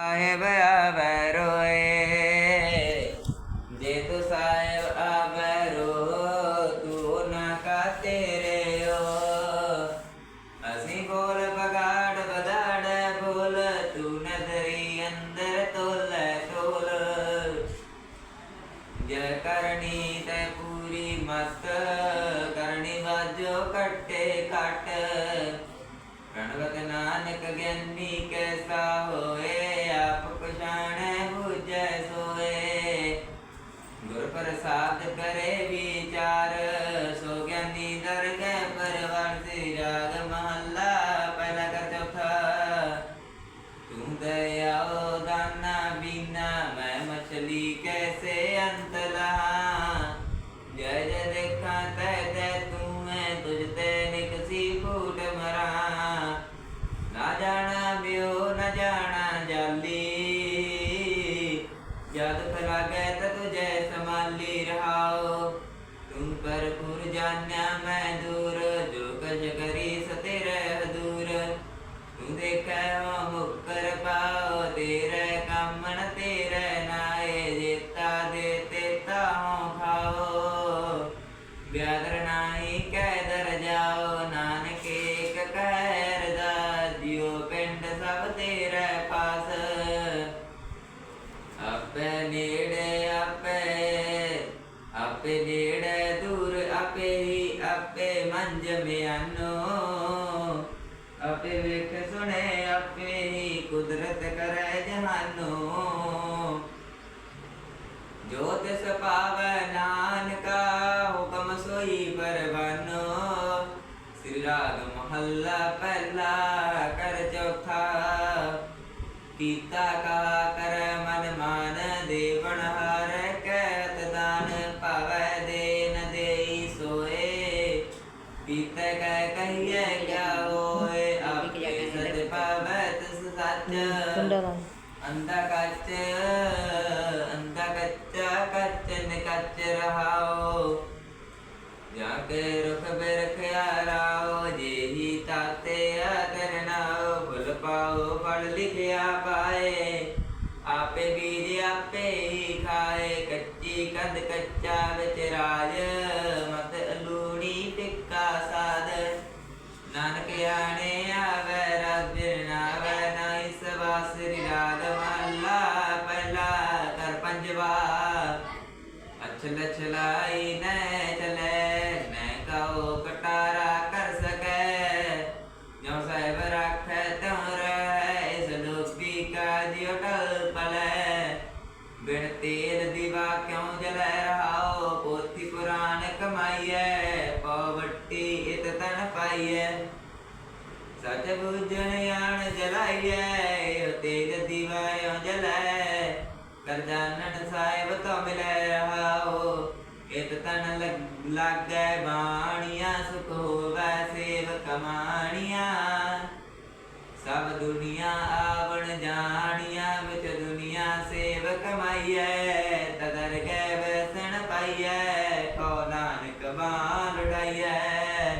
ਸਾਹਿਬ ਕਰੇ ਜੋ ਤਿਸ ਪਾਵੈ ਨਾਨਕਾ, ਹੁਕਮ ਸੋਈ ਪਰਵਾਨੋ। ਸ੍ਰੀ ਰਾਗ ਮਹੱਲਾ ਪਹਿਲਾ ਕਰ ਚੌਥਾ। ਕੀਤਾ ਕਾ ਕਰ ਮਨ ਮਾਨ ਦੇਵਨ ਹਰ ਕਹਿਤ ਦਾਨ। ਪਾਵੈ ਦੇ ਦੇਈ ਸੋਏ। ਪੀਤੇ ਕਹਿ ਕਹੀਏ ਕਿਆ ਹੋਏ? ਆਪੇ ਸਤ ਪਾਵੈ ਤਿਸ ਸੱਚ। ਅੰਧਾ ਕੱਚ ਅੰਧਾ ਕੱਚਾ ਕੱਚਨ ਕੱਚ ਰਹਾਓ ਜਾ ਕੇ ਰੁਖ ਬਿਰਖਿਆ ਰਾਓ ਅਛਲ ਛਲਾਈ ਨੈ ਚਲੇ, ਨੈ ਕਉ ਕਟਾਰਾ ਕਰ ਸਕੈ। ਜੋ ਸਾਹਿਬ ਰਾਖੈ ਤਿਉ ਰਹਿ, ਇਸ ਲੋਕੀ ਕਾ ਜਿਉ ਟਲ ਪਲੈ। ਬਿਨ ਤੇਲ ਦੀਵਾ ਕਿਉ ਜਲੈ ਰਹਾਓ ਪੋਥੀ ਪੁਰਾਣ ਕਮਾਈਐ, ਪਵੱਟੀ ਇਤ ਤਨ ਪਾਈਐ। ਸਚ ਬੁਝਣ ਆਣ ਜਲਾਈਐ ਓ ਤੇਲ ਦੀਵਾ ਓ ਜਲੈ ਸਾਹਿਬ ਤੋ ਮਿਲੈ ਰਹਾਓ ਇਤ ਤਨ ਲਾਗੈ ਬਾਣੀਆਂ ਸੁਖ ਹੋਵੈ ਸੇਵ ਕਮਾਣੀਆਂ ਸਭ ਦੁਨੀਆ ਆਵਣ ਜਾਣੀਆਂ ਵਿੱਚ ਦੁਨੀਆ ਸੇਵ ਕਮਾਈਐ ਤਦਰ ਗੈ ਵਸਣ ਪਾਈਐ ਕੋ ਨਾਨਕ ਬਾਣ ਲੜਾਈਐ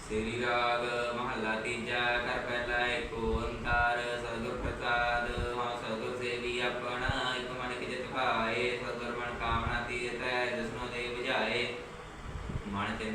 ਸ੍ਰੀ ਰਾਗ ਮਹੱਲਾ ਤੀਜਾ ਕਰ ਪਹਿਲਾ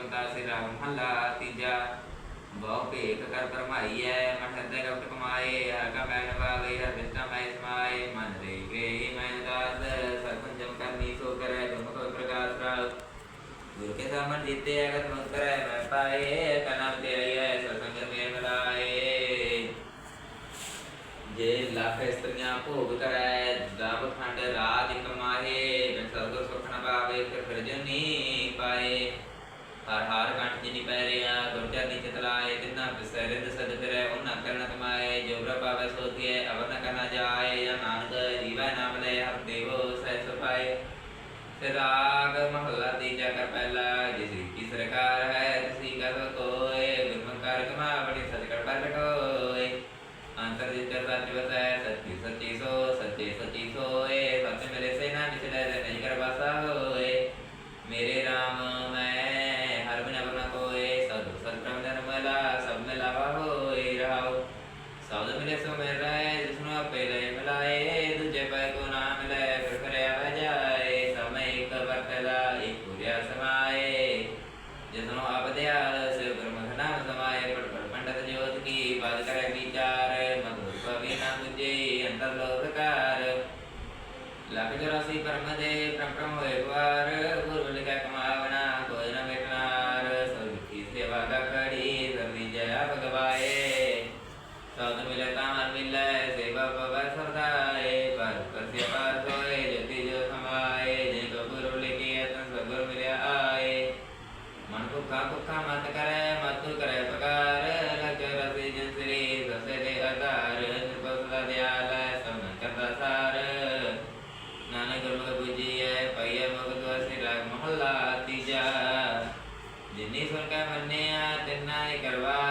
ਕਰਤਾ ਸਿਰਾ ਮਹੱਲਾ, ਤੀਜਾ ਬਹੁ ਭੇਖ ਕਰ ਪਰਮਾਈ ਹੈ ਮਨ ਹਿਰਦੇ ਰੁਕ ਕਮਾਏ ਹਰਕਾ ਮੈਨ ਵਾਲੇ ਹਰ ਬਿੰਤਾ ਮੈਂ ਸਮਾਏ, ਮਨ ਰੇ ਗ੍ਰੇ ਮੈਂ ਦਾਸ ਸਰਗੁਣ ਜਮ ਕਰਨੀ ਸੋ ਕਰੇ ਤੁਮ ਕੋ ਪ੍ਰਕਾਸ਼ ਰਾਲ ਗੁਰ ਕੇ ਸਾਮਨ ਜੀਤੇ ਅਗਰ ਮਨ ਕਰੇ, ਮੈਂ ਪਾਏ ਕਨਮ ਤੇ ਆਏ ਸਰਸੰਗ ਮੇ ਮਿਲਾਏ। ਜੇ ਲੱਖ ਇਸਤਰੀਆਂ ਭੋਗ ਕਰੈ ਦਬ ਖੰਡ ਰਾਤ ਹਰ ਹਰ ਕੰਠ ਜਿਨੀ ਪੈਰਿਆ ਗੁਰਚਾ ਦੀ ਚਤਲਾਏ ਤਿੰਨਾ ਬਿਸਰਿੰਦ ਸਦ ਫਿਰੈ, ਉਹਨਾਂ ਕਰਨ ਤਮਾਏ ਜੋ ਪ੍ਰਭ ਆਵੈ ਸੋਧਿਐ ਅਵਰਨ ਕਰਨਾ ਜਾਏ, ਜਾਂ ਨਾਨਕ ਜੀਵੈ ਨਾਮ ਲੈ ਹਰ ਦੇਵੋ ਸਹਿ ਸਫਾਏ ਸਿਰਾ વિજય પૈય મગજ વસેલા મહલ્લા ત્રીજા જેની સરકાર બંને આ તેના કરવા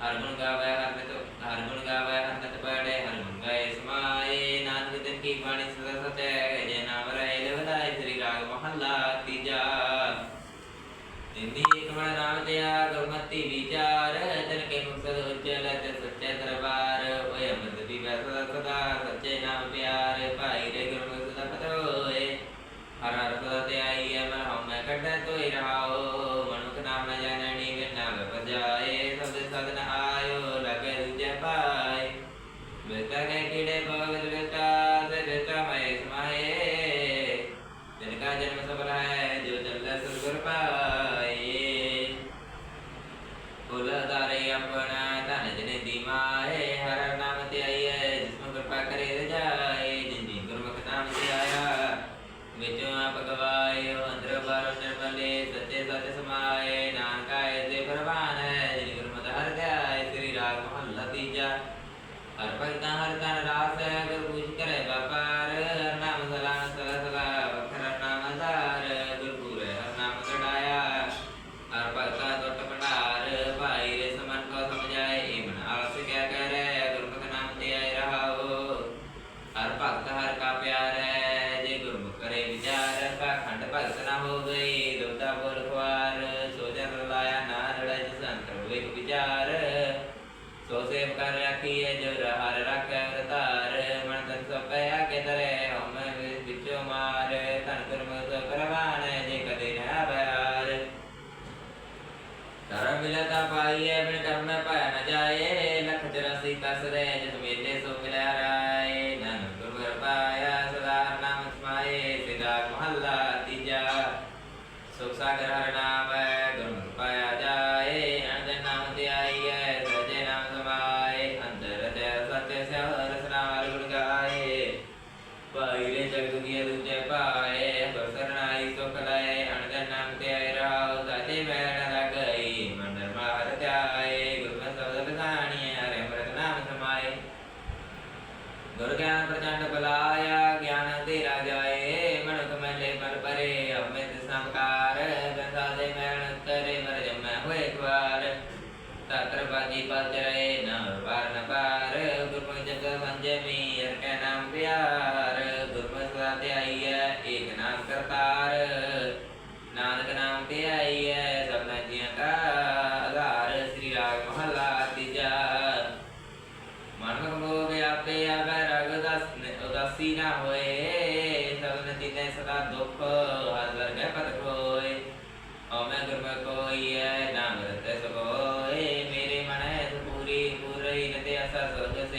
Algunos कर्ता पाई है बिन कर्म पाई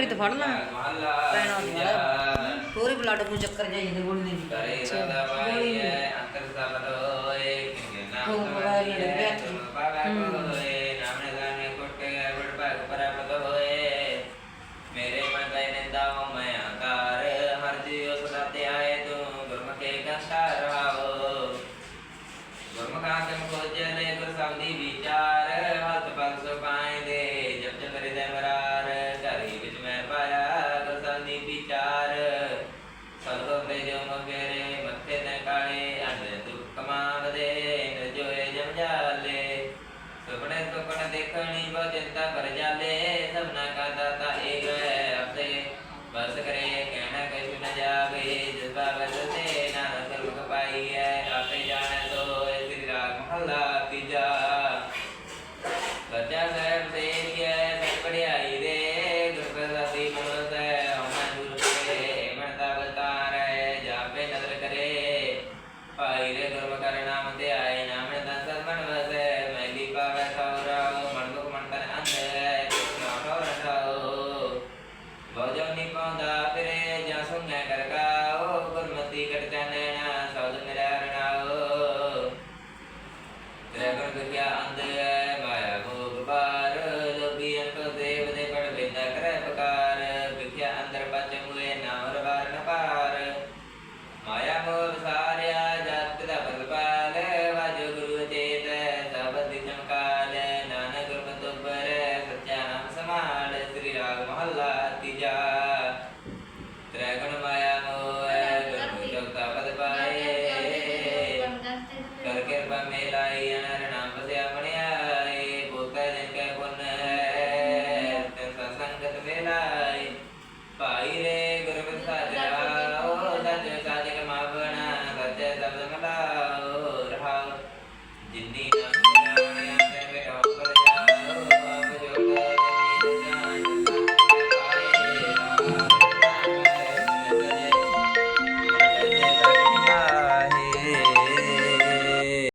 ਫਿਰ ਤਾਂ ਫੜ ਲਾਂ। ਪੈਣਾ ਨਹੀਂ ਵਾਲਾ। ਪੂਰੀ ਬਲੱਡ ਨੂੰ ਚੱਕਰ ਜਾਈ ਜਾਂਦੇ ਗੋਲੀ। ਦੇ ਅੰਦਰ ਦਾ ਬਾਈ ਅੰਦਰ ਦਾ ਬਲੋਏ ਕਿੰਨਾ ਹੁੰਦਾ ਹੈ। ਦੇਖਣੀ ਬੋ ਚਿੰਤਾ ਪਰ ਜਾਲੇ ਸਭਨਾ ਕਾ ਦਾਤਾ